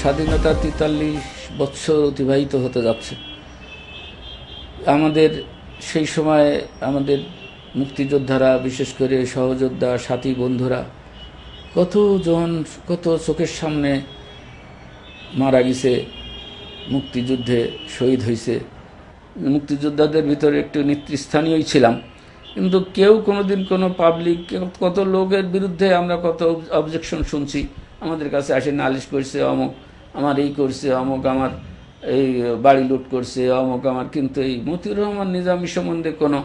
স্বাধীনতা তেতাল্লিশ বছর অতিবাহিত হতে যাচ্ছে। আমাদের সেই সময় আমাদের মুক্তিযোদ্ধারা, বিশেষ করে সহযোদ্ধা, সাথী বন্ধুরা, কতজন, কত চোখের সামনে মারা গেছে, মুক্তিযুদ্ধে শহীদ হয়েছে। মুক্তিযোদ্ধাদের ভিতরে একটু নেতৃস্থানীয়ই ছিলাম, কিন্তু কেউ কোনোদিন কোনো পাবলিক কত লোকের বিরুদ্ধে আমরা কত অবজেকশন শুনছি, আমাদের কাছে আসে নালিশ করছে অমুক আমার এই করছে, অমুক আমার এই বাড়ি লুট করছে, অমুক আমার, কিন্তু এই মতিউর রহমান নিজামী সম্বন্ধে কোনো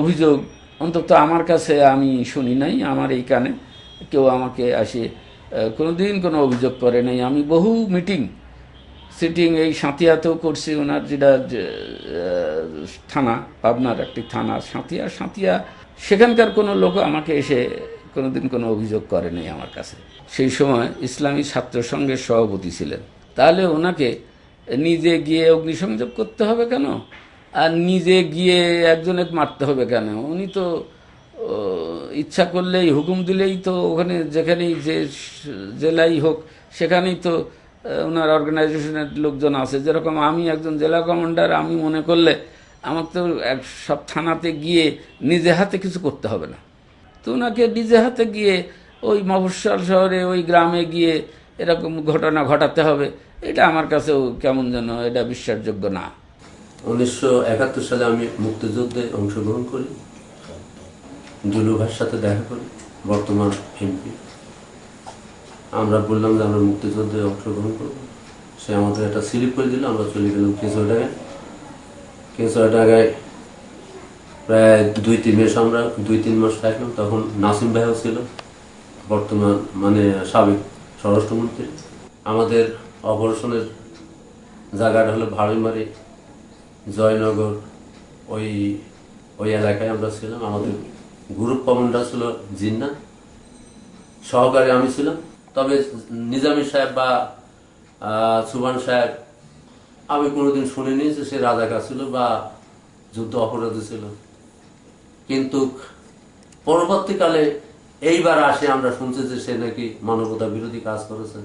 অভিযোগ অন্তত আমার কাছে আমি শুনি নাই, আমার এই কানে কেউ আমাকে আসে কোনো দিন কোনো অভিযোগ করে নাই। আমি বহু মিটিং সিটিং এই সাঁতিয়াতেও করছি ওনার যেটা থানা, পাবনার একটি থানা সাঁতিয়া সাঁতিয়া সেখানকার কোনো লোক আমাকে এসে কোনোদিন কোনো অভিযোগ করেনি আমার কাছে। সেই সময় ইসলামী ছাত্র সংঘের সভাপতি ছিলেন। তাহলে ওনাকে নিজে গিয়ে অগ্নিসংযোগ করতে হবে কেন? আর নিজে গিয়ে একজনের মারতে হবে কেন? উনি তো ইচ্ছা করলেই হুকুম দিলেই তো ওখানে যেখানেই যে জেলাই হোক, সেখানেই তো ওনার অর্গানাইজেশনের লোকজন আছে। যেরকম আমি একজন জেলা কমান্ডার আমি মনে করলে আমার তো এক সব থানাতে গিয়ে নিজে হাতে কিছু করতে হবে না। তো ওনাকে নিজে হাতে গিয়ে ওই মফস্বল শহরে, ওই গ্রামে গিয়ে এরকম ঘটনা ঘটাতে হবে। এটা আমার কাছেও কেমন যেন এটা বিশ্বাসযোগ্য না। উনিশশো একাত্তর সালে আমি মুক্তিযুদ্ধে অংশগ্রহণ করি। দুলু ভাইয়ের সাথে দেখা করি, বর্তমান এমপি। আমরা বললাম যে আমরা মুক্তিযুদ্ধে অংশগ্রহণ করব। সে আমাদের একটা স্লিপ করে দিল, আমরা চলে গেলাম কেঁচুয়াডাঙ্গায় কেঁচুয়াডাঙ্গায় প্রায় দুই তিন মাস আমরা দুই তিন মাস থাকলাম, তখন নাসিম ভাইও ছিল, বর্তমান মানে সাবেক স্বরাষ্ট্রমন্ত্রী। আমাদের অপারেশনের জায়গাটা হলো ভাড়িমারি, জয়নগর, ওই ওই এলাকায় আমরা ছিলাম। আমাদের গ্রুপ কমান্ডার ছিল জিন্না। সহকারে আমি ছিলাম। তবে নিজামী সাহেব বা সুবান সাহেব, আমি কোনোদিন শুনিনি যে সে রাজাকার ছিল বা যুদ্ধ অপরাধী ছিল। কিন্তু পরবর্তীকালে এইবার আসে, আমরা শুনছি যে সে নাকি মানবতা বিরোধী কাজ করেছে।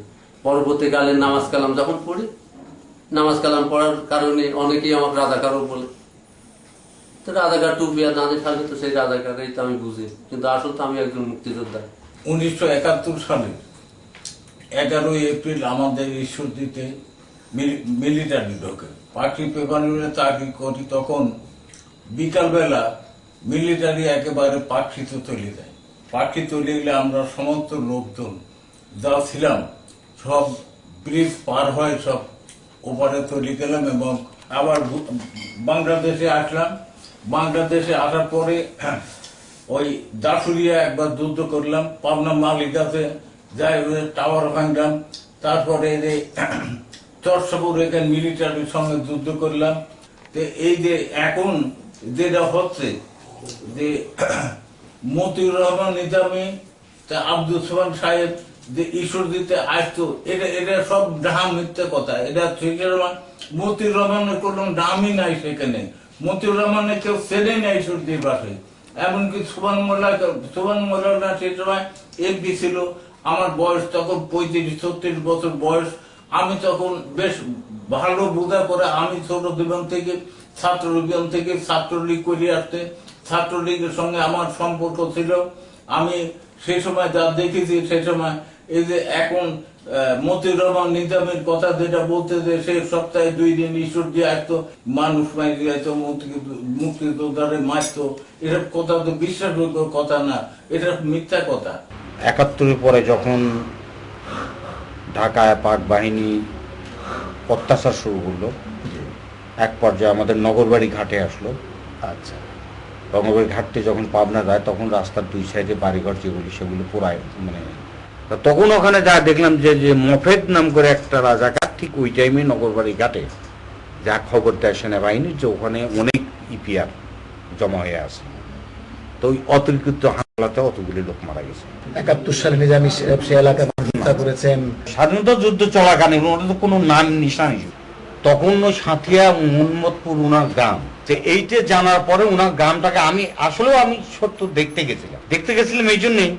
পরবর্তীকালে নামাজ কালাম যখন পড়ি, নামাজ কালাম পড়ার কারণে অনেকেই আমাকে রাজাকারও বলে, তো রাজাকার টুপিয়া দাঁড়িয়ে থাকলে তো সেই রাজাকারই তো আমি বুঝি, কিন্তু আসলে তো আমি একজন মুক্তিযোদ্ধা। উনিশশো একাত্তর সালে এগারোই এপ্রিল আমাদের ঈশ্বরদীতে মিলিটারি ঢোকে। পার্টি পেপার চাকরি করি তখন বিকালবেলা মিলিটারি একেবারে পাখিতে চলে যায় পাখি চলে গেলে আমরা সমস্ত লোকজন যা ছিলাম, সব ব্রিজ পার হয় সব ওপারে চলে গেলাম এবং আবার বাংলাদেশে আসলাম। বাংলাদেশে আসার পরে ওই দাসুরিয়া একবার যুদ্ধ করলাম। পাবনা মালিকাতে যাই টাওয়ার ভাঙলাম। তারপরে এই চরসাপুর এখানে মিলিটারির সঙ্গে যুদ্ধ করলাম। তো এই যে এখন যেটা হচ্ছে যে মতিউর রহমান আব্দুল সোহান সাহেব যে ঈশ্বর দিতে এটা এটা সব মিথ্যে কথা। এটা মতিউর রহমানের কোনো নামই নাই সেখানে। মতিউর রহমানের কেউ পাশে। এমনকি সুবান মোল্লা সুবান মোল্লা সেই সময় এমপি ছিল। আমার বয়স তখন পঁয়ত্রিশ, ছত্রিশ বছর বয়স। আমি তখন বেশ ভালো বোঝা করে আমি ছোট জীবন থেকে ছাত্র জীবন থেকে ছাত্রলীগ করে আসতে ছাত্রলীগের সঙ্গে আমার সম্পর্ক ছিল। আমি সেই সময় যা দেখেছি সেই সময় এই যে এখন আহ, মতিউর রহমান নিজামের কথা যেটা বলতে যে সে সপ্তাহে দুই দিন ঈশ্বর দিয়ে আসতো মানুষ মারি যাইতো মুক্তিযোদ্ধারে মারতো। এসব কথা তো বিশ্বাসযোগ্য কথা না এটা মিথ্যা কথা। একাত্তরের পরে যখন ঢাকায় পাক বাহিনী অত্যাচার শুরু করল এক পর্যায়ে আমাদের নগরবাড়ি ঘাটে আসলো। আচ্ছা। নগরবাড়ি ঘাটতে যখন পাবনা যায় তখন রাস্তার দুই সাইডে বাড়িঘর যেগুলি সেগুলো পোড়ায় মানে তখন ওখানে যা দেখলাম যে যে মফেদ নাম করে একটা রাজাকার ঠিক ওই টাইমে নগরবাড়ি ঘাটে। যা খবর দেয় সেনাবাহিনীর যে ওখানে অনেক ইপিআর জমা হয়ে আছে। তো ওই অতিরিক্ত হামলাতে অতগুলি লোক মারা গেছে। একাত্তর সালে নিজামী সে এলাকায় করেছেন। স্বাধীনতা যুদ্ধ চলাকালীন ওটা তো কোনো নাম নিশানি। তখন ওই সাঁথিয়া মোহাম্মদপুর উনার গ্রাম। যে এইটা জানার পরে উনার গ্রামটাকে আমি আসলেও আমি সত্য দেখতে গেছিলাম। দেখতে গেছিলাম এই জন্যই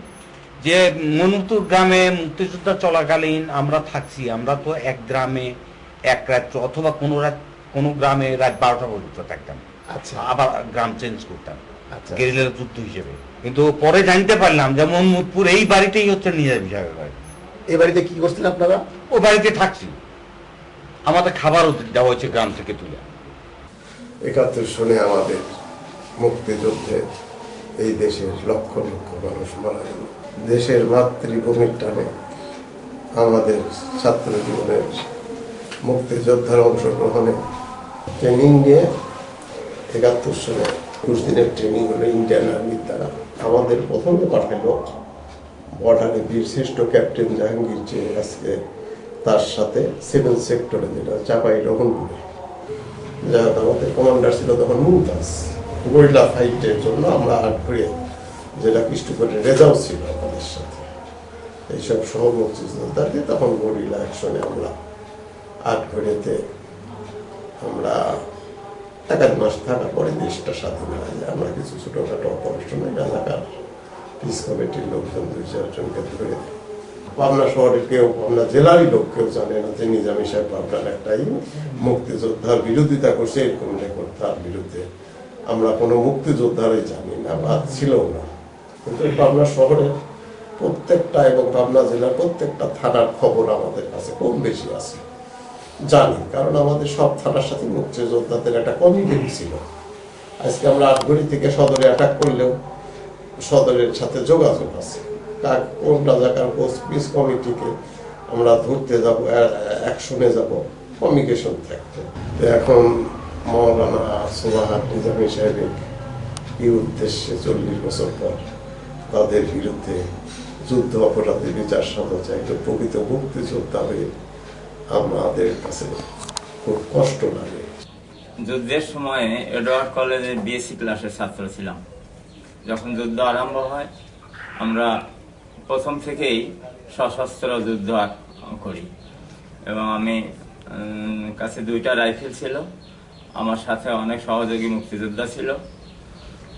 যে মনুতুর গ্রামে মুক্তিযোদ্ধা চলাকালীন আমরা থাকছি আমরা তো এক গ্রামে এক রাত্র অথবা কোনো রাত কোনো গ্রামে রাত বারোটা পর্যন্ত থাকতাম। আচ্ছা। আবার গ্রাম চেঞ্জ করতাম। আচ্ছা। গেরিলার যুদ্ধ হিসেবে। কিন্তু পরে জানতে পারলাম যে মোহাম্মদপুর এই বাড়িতেই হচ্ছে নিজামী সাহেবের বাড়ি। এই বাড়িতে কি করছিলেন আপনারা? ও বাড়িতে থাকছি। আমাদের খাবারও দেওয়া হয়েছে গ্রাম থেকে তুলে। একাত্তর সনে আমাদের মুক্তিযুদ্ধে এই দেশের লক্ষ লক্ষ মানুষ মারা গেল। দেশের মাতৃভূমির টানে আমাদের ছাত্র জীবনের মুক্তিযোদ্ধার অংশগ্রহণে ট্রেনিং নিয়ে একাত্তর সনে একুশ দিনের ট্রেনিং হলো ইন্ডিয়ান আর্মির দ্বারা। আমাদের প্রথমে পাঠালো বর্ডারে বীরশ্রেষ্ঠ ক্যাপ্টেন জাহাঙ্গীর যে আজকে তার সাথে সেভেন সেক্টরে যেটা চাপাই রহনপুরে যা আমাদের কমান্ডার ছিল তখন মুমতাজ। গরিলা ফাইটের জন্য আমরা আট করে যেটা কৃষ্ণপুরের রেজাও ছিল আমাদের সাথে। এইসব সহমুক্তি যোদ্ধাকে তখন গরিলা অ্যাকশনে আমরা আট ঘড়িতে আমরা এক আধ মাস থাকার পরে দেশটা স্বাধীন যায়। আমরা কিছু ছোটোখাটো অপারেশনে এলাকার পিস কমিটির লোকজন দুই চারজনকে ধরে পাবনা শহরের কেউ, পাবনা জেলারই লোক কেউ জানে না যে নিজামী সাহেব পাবনার একটাই মুক্তিযোদ্ধার বিরোধিতা করছে, এরকম রেকর্ড তার বিরুদ্ধে আমরা কোনো মুক্তিযোদ্ধারই জানি না বা ছিল না। কিন্তু পাবনা শহরের প্রত্যেকটা এবং পাবনা জেলার প্রত্যেকটা থানার খবর আমাদের কাছে কম বেশি আছে। জানি, কারণ আমাদের সব থানার সাথে মুক্তিযোদ্ধাদের একটা কমিটি ছিল। আজকে আমরা আটঘড়ি থেকে সদরে অ্যাটাক করলেও সদরের সাথে যোগাযোগ আছে। কার কোন রাজাকার পিস কমিটিকে আমরা ধরতে যাব অ্যাকশনে যাব, কমিউনিকেশন থাকতে। এখন মৌলানা সোহান নিজামী সাহেবের কি উদ্দেশ্যে চল্লিশ বছর পর তাদের বিরুদ্ধে যুদ্ধ অপরাধের বিচার সাধা চাইলে প্রকৃত মুক্তিযোদ্ধা হয়ে আমাদের কাছে খুব কষ্ট লাগে। যুদ্ধের সময়ে এডওয়ার্ড কলেজের বিএসসি ক্লাসের ছাত্র ছিলাম। যখন যুদ্ধ আরম্ভ হয়, আমরা প্রথম থেকেই সশস্ত্র যুদ্ধ করি। এবং আমি কাছে দুইটা রাইফেল ছিল। আমার সাথে অনেক সহযোগী মুক্তিযোদ্ধা ছিল।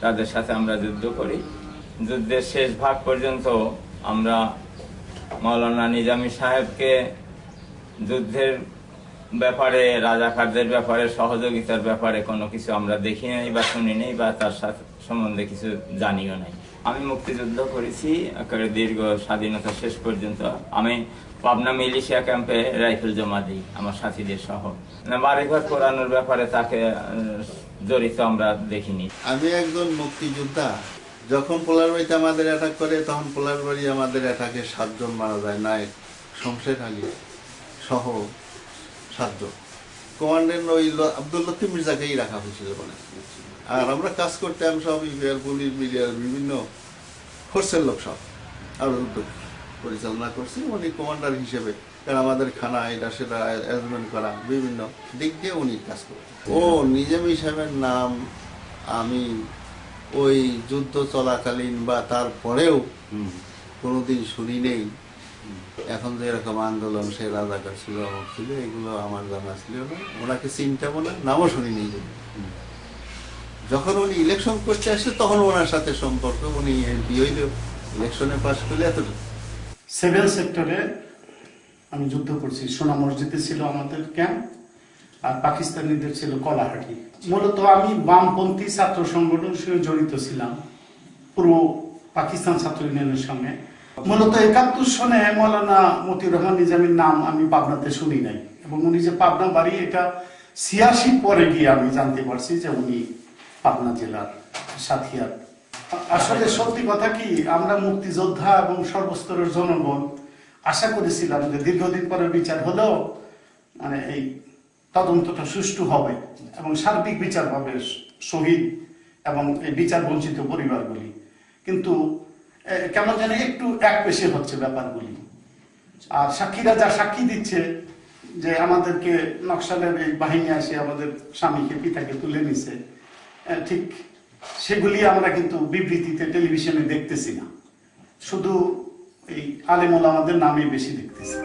তাদের সাথে আমরা যুদ্ধ করি। যুদ্ধের শেষ ভাগ পর্যন্ত আমরা মাওলানা নিজামী সাহেবকে যুদ্ধের ব্যাপারে, রাজাকারদের ব্যাপারে, সহযোগিতার ব্যাপারে কোনো কিছু আমরা দেখি নাই বা শুনি নেই বা তার সাথে সম্বন্ধে কিছু জানিও নাই। আমি মুক্তিযুদ্ধ করেছি একেবারে দীর্ঘ স্বাধীনতা শেষ পর্যন্ত। আমি পাবনা মিলিশিয়া ক্যাম্পে রাইফেল জমা দিই আমার সাথীদের সহ। না, বাড়িঘর পোড়ানোর ব্যাপারে তাকে জড়িত আমরা দেখিনি। আমি একজন মুক্তিযোদ্ধা। যখন পোলার বাড়িতে আমাদের অ্যাটাক করে তখন পোলার বাড়ি আমাদের অ্যাটাকে সাতজন মারা যায় নায়ক শমশের আলী সহ সাতজন। কমান্ডেন্ট ওই আব্দুল লতিফ মির্জাকেই রাখা হয়েছিল মানে আর আমরা কাজ করতাম সব ইউপিআর পুলিশ মিডিয়ার বিভিন্ন ফোর্সের লোক সব। আর পরিচালনা করছি উনি কমান্ডার হিসেবে। কারণ আমাদের খানা এটা সেটা অ্যারেঞ্জমেন্ট করা বিভিন্ন দিক দিয়ে উনি কাজ করতেন ও নিজামী সাহেবের নাম আমি ওই যুদ্ধ চলাকালীন বা তারপরেও কোনোদিন শুনি নেই এখন যে এরকম আন্দোলন সে রাজাকার ছিল ছিল এগুলো আমার জানা ছিল না। ওনাকে চিন্তা না নামও শুনিনি। যখন উনি ইলেকশন করতে আসে, তখন ওনার সাথে সম্পর্ক, উনি এমপি হইল ইলেকশনে পাশ করলে এতটুকু। সেভেন সেক্টরে আমি যুদ্ধ করছি। সোনা মসজিদে ছিল আমাদের ক্যাম্প আর পাকিস্তানিদের ছিল কলাহাটি। মূলত আমি বামপন্থী ছাত্র সংগঠনের সঙ্গে জড়িত ছিলাম, পূর্ব পাকিস্তান ছাত্র ইউনিয়নের সঙ্গে। মূলত একাত্তর সনে মৌলানা মতিউর রহমান নিজামীর নাম আমি পাবনাতে শুনি নাই। এবং উনি যে পাবনা বাড়ি, এটা ছিয়াশি পরে গিয়ে আমি জানতে পারছি যে উনি পাবনা জেলার সাথিয়ার আসলে সত্যি কথা কি, আমরা মুক্তিযোদ্ধা এবং সর্বস্তরের জনগণ আশা করেছিলাম যে দীর্ঘদিন পরে বিচার হলেও মানে এই তদন্তটা সুষ্ঠু হবে এবং সার্বিক বিচার হবে শহীদ এবং এই বিচার বঞ্চিত পরিবারগুলি। কিন্তু কেমন যেন একটু এক পেশে হচ্ছে ব্যাপারগুলি। আর সাক্ষীরা যা সাক্ষী দিচ্ছে, যে আমাদেরকে নকশালের এই বাহিনী আসে, আমাদের স্বামীকে, পিতাকে তুলে নিছে ঠিক। সেগুলি আমরা কিন্তু বিবৃতিতে, টেলিভিশনে দেখতেছি না। শুধু এই আলেমুল আমাদের নামে বেশি দেখতেছি।